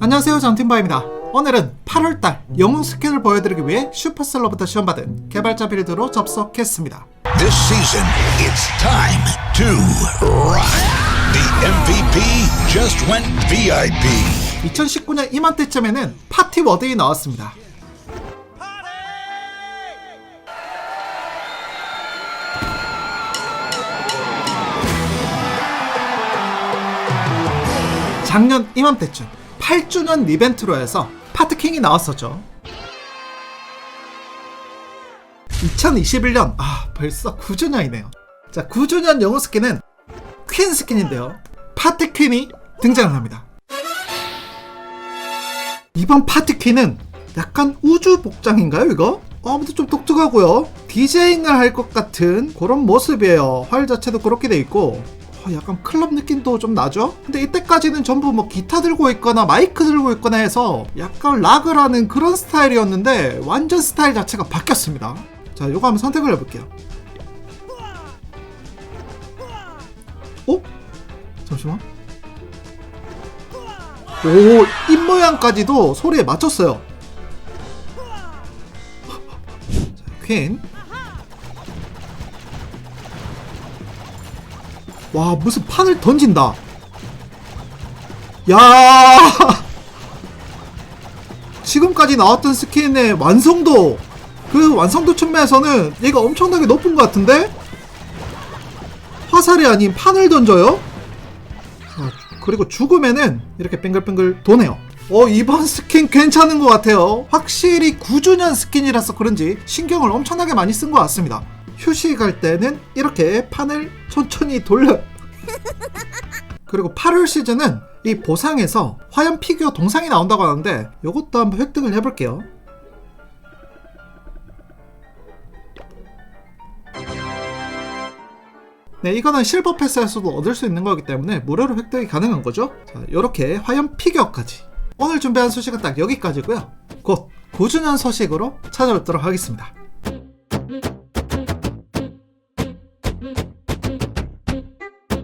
안녕하세요 장팀바입니다 오늘은 8월달 영웅 스킨을 보여드리기 위해 슈퍼셀러부터 지원받은 개발자 빌드로 접속했습니다 This season, it's time to rock. The MVP just went VIP. 2019년 이맘때쯤에는 파티 워드이 나왔습니다 작년 이맘때쯤 8주년 이벤트로 해서 파트킹이 나왔었죠. 2021년 아 벌써 9주년이네요. 자 9주년 영웅 스킨은 퀸 스킨인데요. 파티 퀸이 등장을 합니다. 이번 파티 퀸은 약간 우주 복장인가요 이거? 어, 아무튼 좀 독특하고요. 디제잉을 할 것 같은 그런 모습이에요. 활 자체도 그렇게 돼 있고. 어, 약간 클럽 느낌도 좀 나죠? 근데 이때까지는 전부 뭐 기타 들고 있거나 마이크 들고 있거나 해서 약간 락을 하는 그런 스타일이었는데 완전 스타일 자체가 바뀌었습니다 자 요거 한번 선택을 해볼게요 어? 잠시만 오, 입 모양까지도 소리에 맞췄어요. 자, 퀸. 와, 무슨 판을 던진다. 야! 지금까지 나왔던 스킨의 완성도, 그 완성도 측면에서는 얘가 엄청나게 높은 것 같은데? 화살이 아닌 판을 던져요? 자, 그리고 죽으면은 이렇게 뱅글뱅글 도네요. 어, 이번 스킨 괜찮은 것 같아요. 확실히 9주년 스킨이라서 그런지 신경을 엄청나게 많이 쓴 것 같습니다. 휴식할 때는 이렇게 판을 천천히 돌려. 그리고 8월 시즌은 이 보상에서 화염 피규어 동상이 나온다고 하는데 이것도 한번 획득을 해볼게요. 네, 이거는 실버 패스에서도 얻을 수 있는 거기 때문에 무료로 획득이 가능한 거죠. 자, 이렇게 화염 피규어까지. 오늘 준비한 소식은 딱 여기까지고요. 곧 9주년 소식으로 찾아뵙도록 하겠습니다. Mm-hmm.